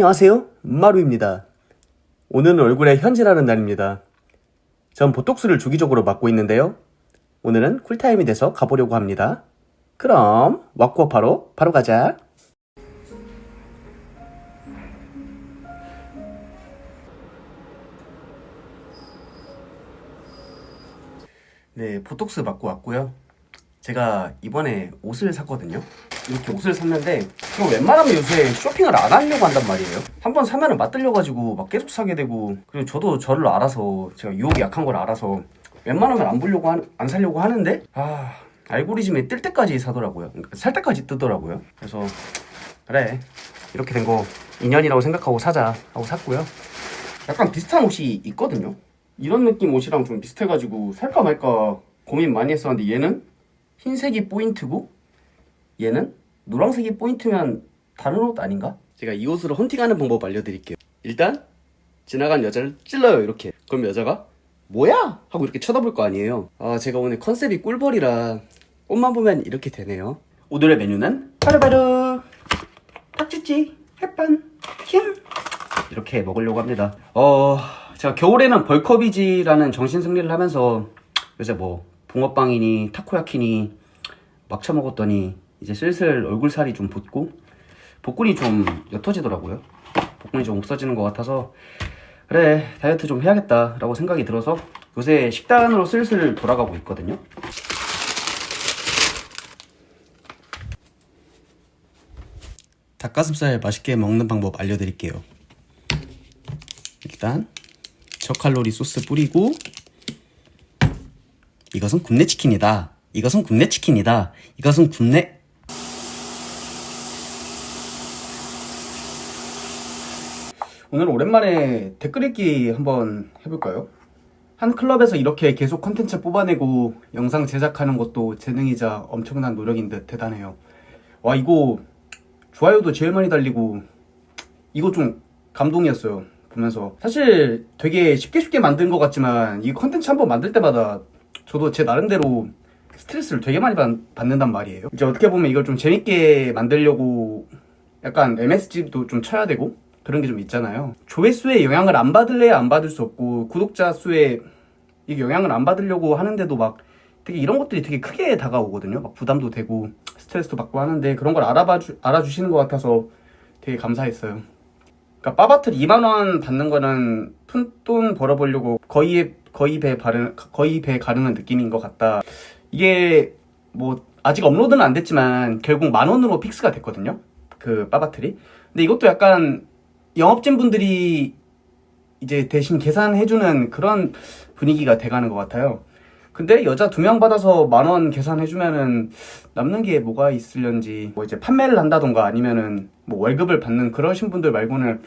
안녕하세요. 마루입니다. 오늘은 얼굴에 현질하는 날입니다. 전 보톡스를 주기적으로 맞고 있는데요. 오늘은 쿨타임이 돼서 가보려고 합니다. 그럼 와꾸와파로 바로 가자. 네, 보톡스 맞고 왔고요. 제가 이번에 옷을 샀거든요. 이렇게 옷을 샀는데 저 웬만하면 요새 쇼핑을 안 하려고 한단 말이에요. 한번 사면은 맞들려가지고 막 계속 사게 되고 그리고 저도 저를 알아서 제가 유혹이 약한 걸 알아서 웬만하면 안 보려고 하, 안 사려고 하는데 아 알고리즘에 뜰 때까지 사더라고요. 그러니까 살 때까지 뜨더라고요. 그래서 그래 이렇게 된 거 인연이라고 생각하고 사자 하고 샀고요. 약간 비슷한 옷이 있거든요. 이런 느낌 옷이랑 좀 비슷해가지고 살까 말까 고민 많이 했었는데 얘는 흰색이 포인트고 얘는 노란색이 포인트면 다른 옷 아닌가? 제가 이 옷으로 헌팅하는 방법 알려드릴게요. 일단 지나간 여자를 찔러요 이렇게. 그럼 여자가 뭐야? 하고 이렇게 쳐다볼 거 아니에요. 아 제가 오늘 컨셉이 꿀벌이라 옷만 보면 이렇게 되네요. 오늘의 메뉴는 바로바로 탁지찌 햇반 킴 이렇게 먹으려고 합니다. 어 제가 겨울에는 벌컵이지라는 정신 승리를 하면서 요새 뭐 붕어빵이니 타코야키니 막 처먹었더니 이제 슬슬 얼굴살이 좀 붓고 복근이 좀 옅어지더라고요. 복근이 좀 없어지는 것 같아서 그래 다이어트 좀 해야겠다라고 생각이 들어서 요새 식단으로 슬슬 돌아가고 있거든요. 닭가슴살 맛있게 먹는 방법 알려드릴게요. 일단 저칼로리 소스 뿌리고 이것은 굽네 치킨이다. 이것은 굽네 치킨이다. 이것은 굽네 오늘 오랜만에 댓글 읽기 한번 해볼까요? 한 클럽에서 이렇게 계속 컨텐츠 뽑아내고 영상 제작하는 것도 재능이자 엄청난 노력인 듯 대단해요. 와 이거 좋아요도 제일 많이 달리고 이거 좀 감동이었어요 보면서 사실 되게 쉽게 쉽게 만든 것 같지만 이 컨텐츠 한번 만들 때마다 저도 제 나름대로 스트레스를 되게 많이 받, 받는단 말이에요 이제 어떻게 보면 이걸 좀 재밌게 만들려고 약간 MSG도 좀 쳐야 되고 그런 게 좀 있잖아요 조회수에 영향을 안 받을래야 안 받을 수 없고 구독자 수에 영향을 안 받으려고 하는데도 막 되게 이런 것들이 되게 크게 다가오거든요 막 부담도 되고 스트레스도 받고 하는데 그런 걸 알아봐 주, 알아주시는 것 같아서 되게 감사했어요 그러니까 빠바틀 2만 원 받는 거는 푼돈 벌어보려고 거의 거의 배 바르 거의 배 가르는 느낌인 것 같다. 이게 뭐 아직 업로드는 안 됐지만 결국 만 원으로 픽스가 됐거든요. 그 빠바틀이. 근데 이것도 약간 영업진 분들이 이제 대신 계산해주는 그런 분위기가 돼가는 것 같아요. 근데 여자 두 명 받아서 만 원 계산해주면은 남는 게 뭐가 있을런지 뭐 이제 판매를 한다던가 아니면은 뭐 월급을 받는 그러신 분들 말고는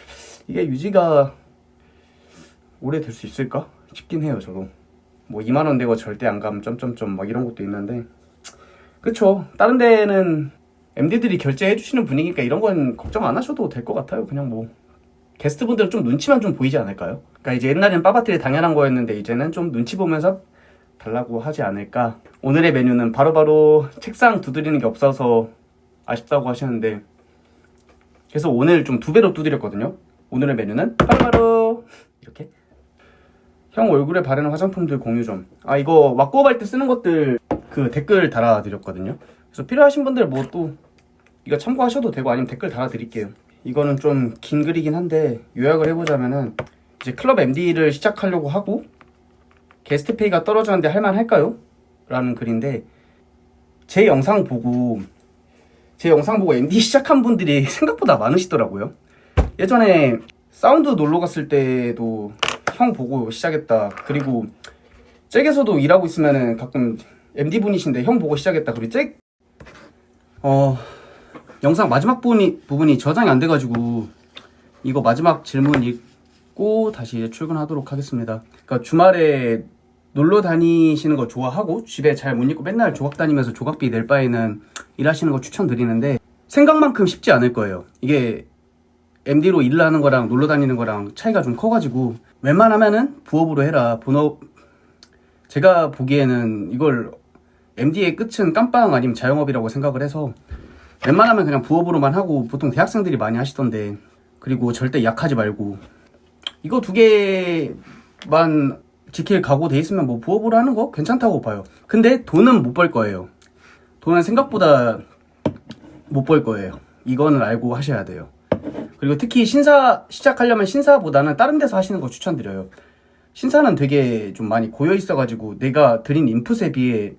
이게 유지가 오래 될 수 있을까 싶긴 해요 저도. 뭐 2만 원 내고 절대 안 가면 점점점 막 이런 것도 있는데. 그쵸. 다른 데는 MD들이 결제해 주시는 분위기니까 이런 건 걱정 안 하셔도 될 것 같아요 그냥 뭐 게스트분들은 좀 눈치만 좀 보이지 않을까요? 그러니까 이제 옛날엔 빠바틀이 당연한 거였는데 이제는 좀 눈치 보면서 달라고 하지 않을까. 오늘의 메뉴는 바로 바로 책상 두드리는 게 없어서 아쉽다고 하시는데 그래서 오늘 좀 두 배로 두드렸거든요. 오늘의 메뉴는 바로바로 이렇게 형 얼굴에 바르는 화장품들 공유 좀. 아 이거 왁구업할 때 쓰는 것들 그 댓글 달아드렸거든요. 그래서 필요하신 분들 뭐 또 이거 참고하셔도 되고 아니면 댓글 달아드릴게요. 이거는 좀 긴 글이긴 한데 요약을 해보자면은 이제 클럽 MD를 시작하려고 하고 게스트 페이가 떨어졌는데 할만할까요? 라는 글인데 제 영상 보고 제 영상 보고 MD 시작한 분들이 생각보다 많으시더라고요. 예전에 사운드 놀러 갔을 때도 형 보고 시작했다. 그리고 잭에서도 일하고 있으면은 가끔 MD 분이신데 형 보고 시작했다. 그리고 잭 어, 영상 마지막 부분이, 부분이 저장이 안 돼가지고 이거 마지막 질문 읽고 다시 출근하도록 하겠습니다. 그러니까 주말에 놀러 다니시는 거 좋아하고 집에 잘 못 있고 맨날 조각 다니면서 조각비 낼 바에는 일하시는 거 추천드리는데 생각만큼 쉽지 않을 거예요. 이게 MD로 일을 하는 거랑 놀러 다니는 거랑 차이가 좀 커가지고 웬만하면은 부업으로 해라. 본업 제가 보기에는 이걸 MD의 끝은 깜빵 아니면 자영업이라고 생각을 해서 웬만하면 그냥 부업으로만 하고 보통 대학생들이 많이 하시던데 그리고 절대 약하지 말고 이거 두 개만 지킬 각오 돼 있으면 뭐 부업으로 하는 거 괜찮다고 봐요. 근데 돈은 못 벌 거예요. 돈은 생각보다 못 벌 거예요. 이거는 알고 하셔야 돼요. 그리고 특히 신사 시작하려면 신사보다는 다른 데서 하시는 거 추천드려요. 신사는 되게 좀 많이 고여 있어가지고 내가 드린 인풋에 비해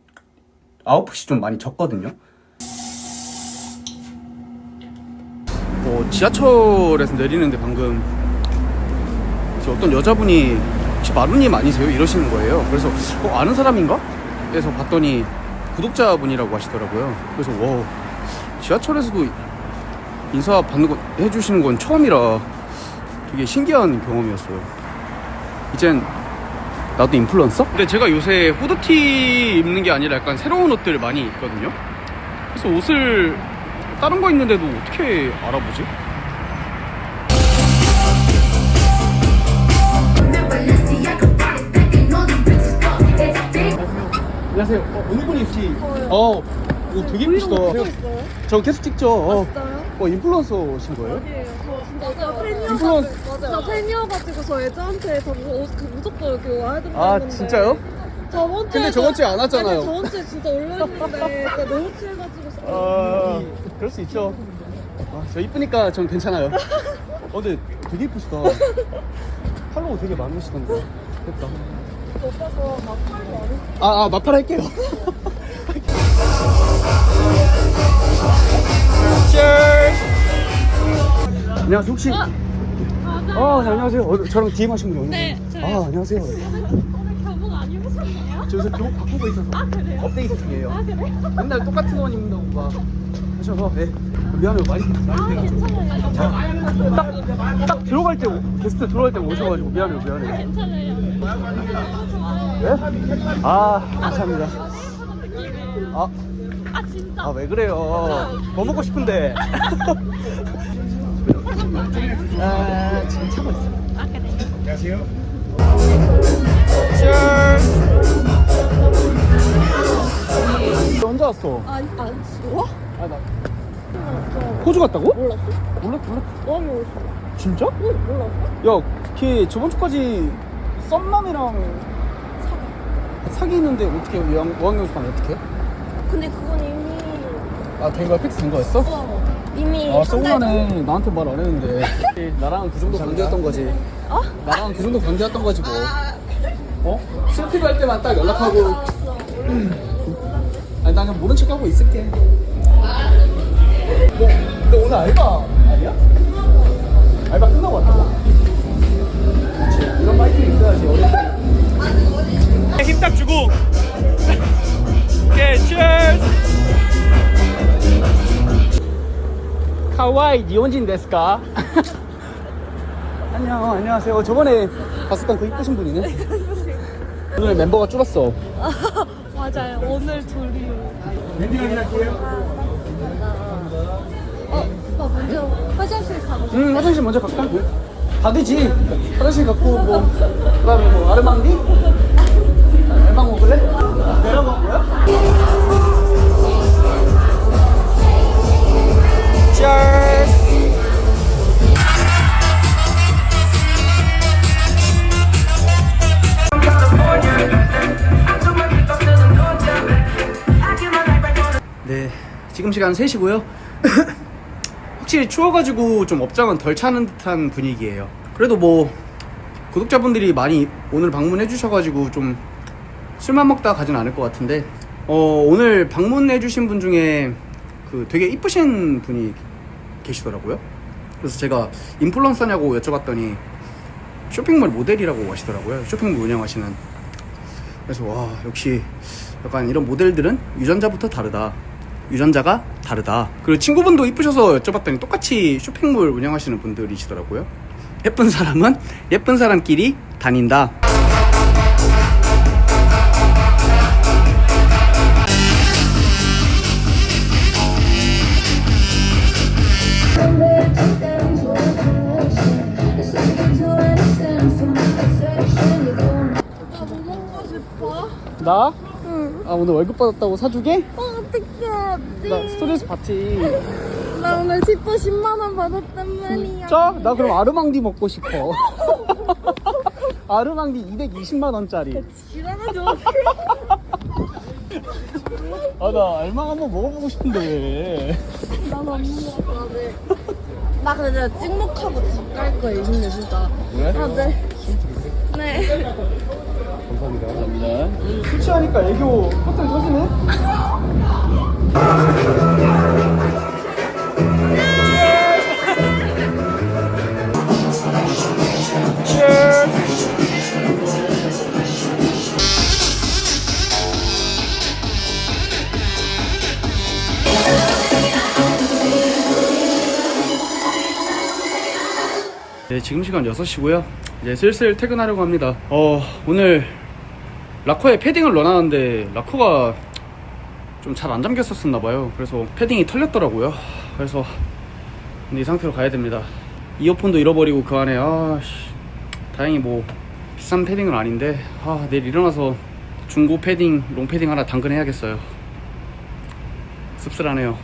아웃풋이 좀 많이 적거든요. 지하철에서 내리는데 방금 어떤 여자분이 혹시 마루님 아니세요? 이러시는 거예요. 그래서 어, 아는 사람인가? 그래서 봤더니 구독자분이라고 하시더라고요. 그래서 와 지하철에서도 인사 받는 거 해주시는 건 처음이라 되게 신기한 경험이었어요. 이젠 나도 인플루언서? 근데 제가 요새 후드티 입는 게 아니라 약간 새로운 옷들 많이 입거든요. 그래서 옷을 다른 거 입는데도 어떻게 알아보지? 안녕하세요. 어, 어느 분이 혹시? 어, 오, 되게 이쁘시다. 저 계속 찍죠. 어, 진짜요? 어 인플루언서신 거예요? 아니에요. 저 진짜 저 인플루언- 팬이어가지고 진짜 팬이어가지고 저 애들한테 저 무- 그 무조건 이렇게 와야 된다 아, 했는데 진짜요? 저번 주에 근데 저번 주에 안 왔잖아요. 아니, 저번 주에 진짜 진짜 너무 취해가지고 아, 그럴 수 있죠. 아, 저 이쁘니까 전 괜찮아요. 어, 근데 되게 이쁘시다. 팔로우 되게 많으시던데. 됐다. 오빠서 막 팔이 많이 아, 아 마팔 할게요. 안녕하세요. 혹시 어, 네, 안녕하세요. 어, 저랑 DM 하신 분이 어디 네, 저요. 아, 안녕하세요. 오늘 교복 안 입으셨나요? 저 요새 교복 바꾸고 있어서 아 그래요? 업데이트 중이에요. 아 그래? 맨날 똑같은 옷 입는다고 막 하셔서 네. 미안해요. 많이 아 많이. 괜찮아요 딱, 딱 들어갈 때, 오- 게스트 들어갈 때 오셔가지고 미안해요, 미안해요. 괜찮아요 네? 아, 감사합니다. 아, 아 진짜 아, 왜 그래요? 뭐 먹고 싶은데. 아, 지금 차고 있어요. 아 그래 안녕하세요. 혼자 왔어. 아니 안 좋아? 아, 나. 호주 갔다고? 몰랐어? 몰랐, 몰랐. 너무 올랐어 진짜? 응 몰랐어? 야, 걔 저번 주까지 썸남이랑 사귀는데 어떻게 어학- 어학연수 가면 어떻게? 근데 그건 이미 아, 된 거야? 픽스 된 거였어? 어 이미 아, 한달 서운하네. 나한테 말 안 했는데. 나랑 그 정도 관계였던 거지. 어? 나랑 그 정도 관계였던 거지 뭐. 아 어? 술 필요할 때만 딱 연락하고. 알았어 아니, 나 그냥 모른 척 하고 있을게. 뭐, 근데 오늘 알바 아니야? 알바 끝나고 왔다고? 이 니혼진 데스까? 안녕, 안녕하세요. 저번에 봤었던 그 이쁘신 분이네. 오늘 멤버가 줄었어. 맞아요 오늘 둘이 랜딩 확인할게요. 어 오빠 먼저 화장실 가고 싶어 응, 화장실 먼저 갈까? 다 되지. 화장실 갖고 뭐 그다음에 뭐 아르망디? 알망 먹을래? 내려 먹고요. 짠. 시간 3시고요. 확실히 추워가지고 좀 업장은 덜 차는 듯한 분위기예요. 그래도 뭐 구독자분들이 많이 오늘 방문해 주셔가지고 좀 술만 먹다 가진 않을 것 같은데 어, 오늘 방문해 주신 분 중에 그 되게 이쁘신 분이 계시더라고요. 그래서 제가 인플루언서냐고 여쭤봤더니 쇼핑몰 모델이라고 하시더라고요. 쇼핑몰 운영하시는. 그래서 와 역시 약간 이런 모델들은 유전자부터 다르다. 유전자가 다르다. 그리고 친구분도 이쁘셔서 여쭤봤더니 똑같이 쇼핑몰 운영하시는 분들이시더라고요. 예쁜 사람은 예쁜 사람끼리 다닌다. 나뭐 먹고 싶어? 나? 응아 오늘 월급 받았다고 사주게? 나 스토리에서 봤지. 나 오늘 티퍼 10만 원 받았단 말이야. 진짜? 나 그럼 아르망디 먹고 싶어. 아르망디 220만 원짜리. 지랄하지 마. 아나 알망 한번 먹어보고 싶은데. 난안 먹어. 네. 나 근데 찍먹하고 집 갈 거야 근데 진짜. 왜? 아 네. 네. 감사합니다. 감사합니다. 술 취하니까 애교 커튼 터지네. 네, 지금 시간 6시고요. 이제 슬슬 퇴근하려고 합니다. 어, 오늘 라커에 패딩을 넣어놨는데 라커가 좀 잘 안 잠겼었나 봐요. 그래서 패딩이 털렸더라고요. 그래서 이 상태로 가야 됩니다. 이어폰도 잃어버리고 그 안에 아씨 다행히 뭐 비싼 패딩은 아닌데 아 내일 일어나서 중고 패딩, 롱 패딩 하나 당근해야겠어요. 씁쓸하네요.